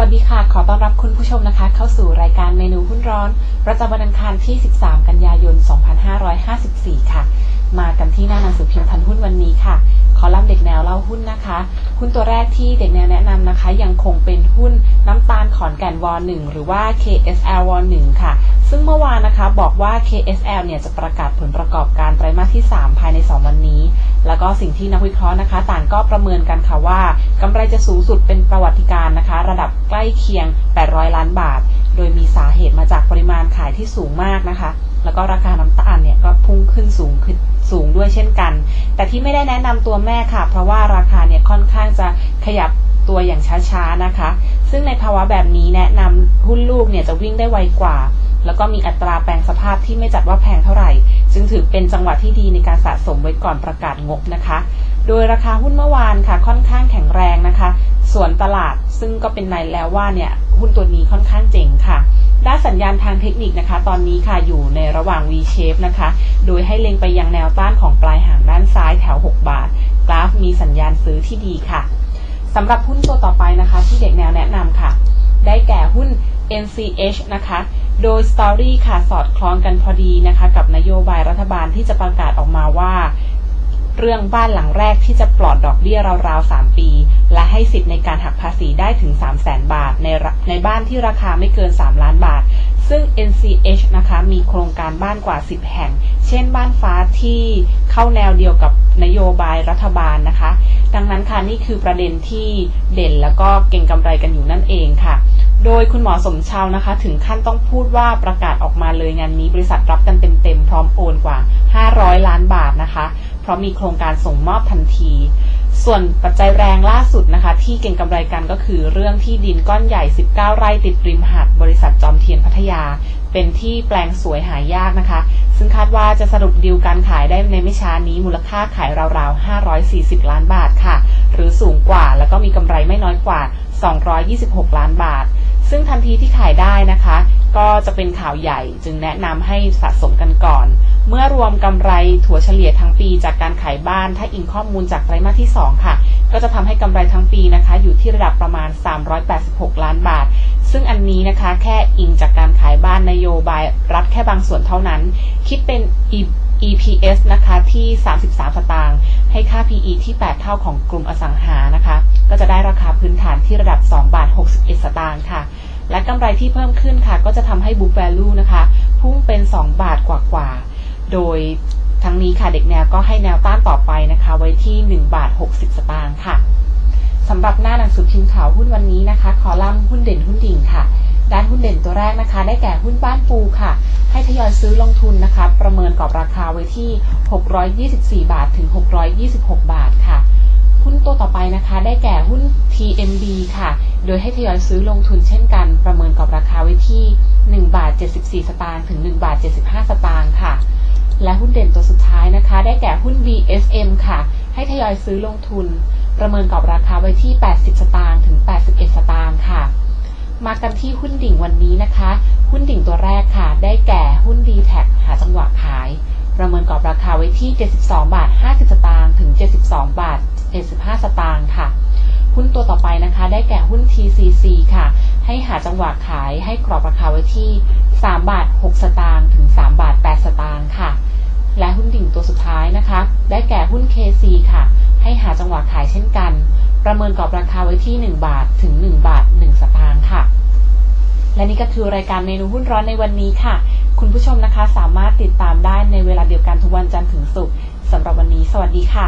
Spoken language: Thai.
วัสดีค่ะ ขอต้อนรับคุณผู้ชมนะคะ เข้าสู่รายการเมนูหุ้นร้อน ประจำวันอังคารที่ 13 กันยายน 2554 ค่ะ มากันที่หน้าหนังสือพิมพ์ทันหุ้นวันนี้ค่ะ คอลัมน์เด็กแนวเล่าหุ้นนะคะ หุ้นตัวแรกที่เด็กแนวแนะนำนะคะ ยังคงเป็นหุ้นน้ำตาลขอนแก่นวหนึ่งหรือว่า KSL วหนึ่งค่ะ ซึ่งเมื่อวานนะคะบอกว่า KSL เนี่ยจะประกาศผลประกอบการไตรมาสที่ 3 ภายใน 2 วันนี้ แล้วก็สิ่งที่นักวิเคราะห์นะคะ ต่างก็ประเมินกันค่ะว่ากำไรจะสูงสุดเป็นประวัติการนะคะ ระดับใกล้เคียง 800 ล้านบาท โดยมีสาเหตุมาจากปริมาณขายที่สูงมากนะคะ แล้วก็ราคาน้ำตาลเนี่ยก็พุ่งขึ้นสูงขึ้น สูงด้วยเช่นกัน แต่ที่ไม่ได้แนะนำตัวแม่ค่ะ เพราะว่าราคาเนี่ยค่อนข้างจะขยับตัวอย่างช้าๆนะคะ ซึ่งในภาวะแบบนี้แนะนำหุ้นลูกเนี่ยจะวิ่งได้ไวกว่า แล้วก็มีอัตราแปลงสภาพที่ไม่จัดว่าแพงเท่าไหร่ จึงถือเป็นจังหวะที่ดีในการสะสมไว้ก่อนประกาศงบนะคะ โดยราคาหุ้นเมื่อวานค่ะค่อนข้างแข็งแรงนะคะ ส่วนตลาดซึ่งก็เป็นในแล้วว่าเนี่ย หุ้นตัวนี้ค่อนข้างเจ๋งค่ะ ด้านสัญญาณทางเทคนิคนะคะ ตอนนี้ค่ะอยู่ในระหว่าง V shape นะคะ โดยให้เล็งไปยังแนวต้านของปลายหางด้านซ้ายแถว 6 บาท กราฟมีสัญญาณซื้อที่ดีค่ะสำหรับหุ้นตัวต่อไปนะคะ ที่เด็กแนวแนะนำค่ะ ได้แก่หุ้น NCH นะคะ โดย Story ค่ะสอดคล้องกันพอดีนะคะ กับนโยบายรัฐบาลที่จะประกาศออกมาว่า เรื่องบ้านหลังแรกที่จะปลอดดอกเบี้ยราวๆ 3 ปี และให้สิทธิ์ในการหักภาษีได้ถึง 3 0 0แสนบาท ในในบ้านที่ราคาไม่เกิน 3 ล้านบาท ซึ่ง NCH นะคะมีโครงการบ้านกว่า 10 แห่ง เช่นบ้านฟ้าที่เข้าแนวเดียวกับนโยบายรัฐบาลนะคะ ดังนั้นค่ะนี่คือประเด็นที่เด่นแล้วก็เก่งกำไรกันอยู่นั่นเองค่ะโดยคุณหมอสมชาวนะคะ ถึงขั้นต้องพูดว่าประกาศออกมาเลยงานนี้บริษัทรับกันเต็มๆพร้อมโอนกว่า 500 ล้านบาทนะคะ เพราะมีโครงการส่งมอบทันที ส่วนปัจจัยแรงล่าสุดนะคะ ที่เก่งกำไรกันก็คือเรื่องที่ดินก้อนใหญ่ 19 ไร่ติดริมหาดบริษัทจอมเทียนพัทยา เป็นที่แปลงสวยหายากนะคะ ซึ่งคาดว่าจะสรุปดีลการขายได้ในไม่ช้านี้มูลค่าขายราวๆ 540 ล้านบาทค่ะ หรือสูงกว่าแล้วก็มีกำไรไม่น้อยกว่า 226 ล้านบาท ซึ่งทันทีที่ขายได้นะคะ ก็จะเป็นข่าวใหญ่จึงแนะนำให้สะสมกันก่อน กำไรถั่วเฉลี่ยทั้งปีจากการขายบ้าน ถ้าอิงข้อมูลจากไตรมาสที่ 2 ค่ะ ก็จะทำให้กำไรทั้งปีนะคะ อยู่ที่ระดับประมาณ 386 ล้านบาท ซึ่งอันนี้นะคะแค่อิงจากการขายบ้านนโยบายรัฐแค่บางส่วนเท่านั้น คิดเป็น EPS นะคะที่ 33 สตางค์ ให้ค่า PE ที่ 8 เท่าของกลุ่มอสังหานะคะ ก็จะได้ราคาพื้นฐานที่ระดับ 2 บาท 61 สตางค์ค่ะ และกำไรที่เพิ่มขึ้นค่ะ ก็จะทำให้ book value นะคะ พุ่งเป็น 2 บาทกว่าๆ โดยทั้งนี้ค่ะเด็กแนวก็ให้แนวต้านต่อไปนะคะ ไว้ที่ 1 บาท 60 สตางค์ค่ะสำหรับหน้าหนังสือพิมพ์ข่าวหุ้นวันนี้นะคะ คอลัมน์หุ้นเด่นหุ้นดิ่งค่ะ ด้านหุ้นเด่นตัวแรกนะคะ ได้แก่หุ้นบ้านปูค่ะ ให้ทยอยซื้อลงทุนนะคะ ประเมินกรอบราคาไว้ที่ 624 บาทถึง 626 บาทค่ะ หุ้นตัวต่อไปนะคะ ได้แก่หุ้น TMB ค่ะ โดยให้ทยอยซื้อลงทุนเช่นกัน ประเมินกรอบราคาไว้ที่ 1 บาท 74 สตางค์ถึง 1 บาท 75 สตางค์ค่ะ และหุ้นเด่นตัวสุดท้ายนะคะ ได้แก่หุ้น VSM ค่ะ ให้ทยอยซื้อลงทุน ประเมินกรอบราคาไว้ที่ 80 สตางค์ถึง 81 สตางค์ค่ะ มากันที่หุ้นดิ่งวันนี้นะคะ หุ้นดิ่งตัวแรกค่ะ ได้แก่หุ้น d t แทหาจังหวะขาย ประเมินกรอบราคาไว้ที่ 72 บาท 50 สตางค์ถึง 72 บาท 75 สตางค์ค่ะ หุ้นตัวต่อไปนะคะ ได้แก่หุ้น TCC ค่ะ ให้หาจังหวะขาย ให้กรอบราคาไว้ที่ 3 บาท 6 สตางค์ถึง 3 บาท 8 สตางค์ค่ะ และหุ้นดิ่งตัวสุดท้ายนะคะ ได้แก่หุ้น KC ค่ะ ให้หาจังห วะขายเช่นกัน ประเมินกรอบราคาไว้ที่ 1 บาทถึง 1 บาท 1 สตางค์ค่ะ และนี่ก็คือรายการเมนูหุ้นร้อนในวันนี้ค่ะ คุณผู้ชมนะคะสามารถติดตามได้ในเวลาเดียวกันทุกวันจันทร์ถึงศุกร์สำหรับวันนี้ สวัสดีค่ะ